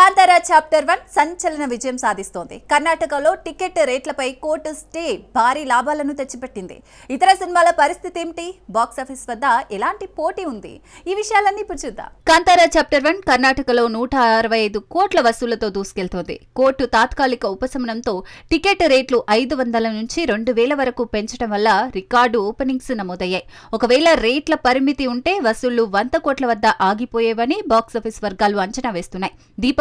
Kantara chapter one సంచలన విజయం సాధిస్తోంది. కర్ణాటకలో టికెట్ రేట్లపై కోర్టు స్టే భారీ లాభాలను తెచ్చిపెట్టింది. ఇతర సినిమాల పరిస్థితి ఏమిటి? బాక్సాఫీస్ వద్ద ఎలాంటి పోటీ ఉంది? ఈ విషయాలన్నీ ఇప్పుడు చూద్దాం. కాంతారా చాప్టర్ వన్ కర్ణాటకలో నూట అరవై ఐదు కోట్ల వసూళ్ళతో దూసుకెళ్తోంది. కోర్టు తాత్కాలిక ఉపశమనంతో టికెట్ రేట్లు ఐదు వందల నుంచి రెండు వేల వరకు పెంచడం వల్ల రికార్డు ఓపెనింగ్స్ నమోదయ్యాయి. ఒకవేళ రేట్ల పరిమితి ఉంటే వసూళ్ళు వంద కోట్ల వద్ద ఆగిపోయేవని బాక్సాఫీస్ వర్గాలు అంచనా వేస్తున్నాయి.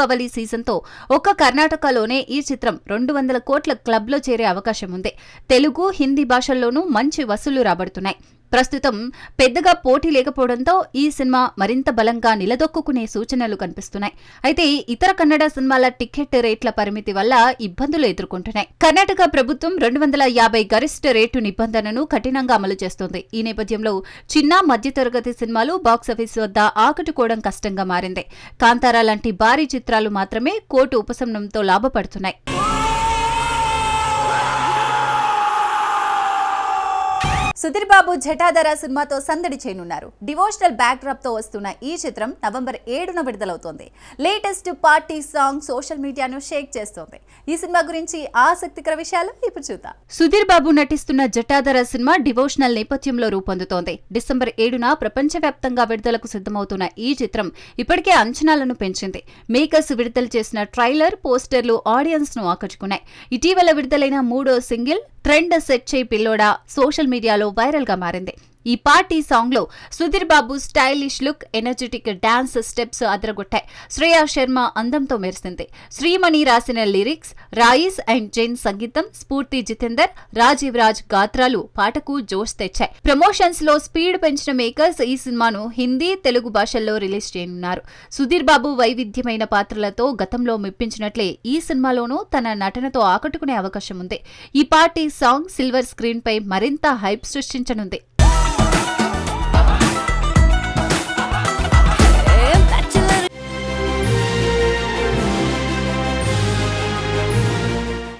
దీపావళి సీజన్తో ఒక్క కర్ణాటకలోనే ఈ చిత్రం రెండు వందల కోట్ల క్లబ్లో చేరే అవకాశం ఉంది తెలుగు హిందీ భాషల్లోనూ మంచి వసూళ్ళు రాబడుతున్నాయి. ప్రస్తుతం పెద్దగా పోటీ లేకపోవడంతో ఈ సినిమా మరింత బలంగా నిలదొక్కునే సూచనలు కనిపిస్తున్నాయి. అయితే ఇతర కన్నడ సినిమాల టికెట్ రేట్ల పరిమితి వల్ల ఇబ్బందులు ఎదుర్కొంటున్నాయి. కర్ణాటక ప్రభుత్వం రెండు వందల యాభై గరిష్ట రేటు నిబంధనను కఠినంగా అమలు చేస్తోంది. ఈ నేపథ్యంలో చిన్న మధ్యతరగతి సినిమాలు బాక్సాఫీస్ వద్ద ఆకట్టుకోవడం కష్టంగా మారింది. కాంతారా లాంటి భారీ చిత్రాలు మాత్రమే కోర్టు ఉపశమనంతో లాభపడుతున్నాయి. సుధీర్ బాబు జటాధర సినిమాతో సందడి చేయనున్నారు. డివోషనల్ బ్యాక్ డ్రాప్తో వస్తున్న ఈ చిత్రం నవంబర్ ఏడున విడుదలవుతోంది. లేటెస్ట్ పార్టీ సాంగ్ సోషల్ మీడియాను షేక్ చేస్తోంది. ఈ సినిమా గురించి ఆసక్తికర విషయాలు ఇప్పుడు చూద్దాం. సుధీర్ బాబు నటిస్తున్న జటాధర సినిమా డివోషనల్ నేపథ్యంలో రూపొందుతోంది. డిసెంబర్ ఏడున ప్రపంచవ్యాప్తంగా విడుదలకు సిద్ధమవుతున్న ఈ చిత్రం ఇప్పటికే అంచనాలను పెంచింది. మేకర్స్ విడుదల చేసిన ట్రైలర్ పోస్టర్లు ఆడియన్స్ను ఆకట్టుకున్నాయి. ఇటీవల విడుదలైన మూడో సింగిల్ ట్రెండ్ సెట్ చేయి పిల్లోడా సోషల్ మీడియాలో వైరల్గా మారింది. ఈ పార్టీ సాంగ్లో Sudheer Babu stylish look energetic dance steps అదరగొట్టాయి. Shreya Sharma అందంతో మెరిసింది. శ్రీమణి రాసిన లిరిక్స్ రాయిస్ అండ్ జైన్ సంగీతం స్ఫూర్తి జితేందర్ రాజీవ్ రాజ్ గాత్రాలు పాటకు జోష్ తెచ్చాయి. ప్రమోషన్స్లో స్పీడ్ పెంచిన మేకర్స్ ఈ సినిమాను హిందీ తెలుగు భాషల్లో రిలీజ్ చేయనున్నారు. సుధీర్ బాబు వైవిధ్యమైన పాత్రలతో గతంలో మెప్పించినట్లే ఈ సినిమాలోనూ తన నటనతో ఆకట్టుకునే అవకాశం ఉంది. ఈ పార్టీ సాంగ్ సిల్వర్ స్క్రీన్ పై మరింత హైప్ సృష్టించనుంది.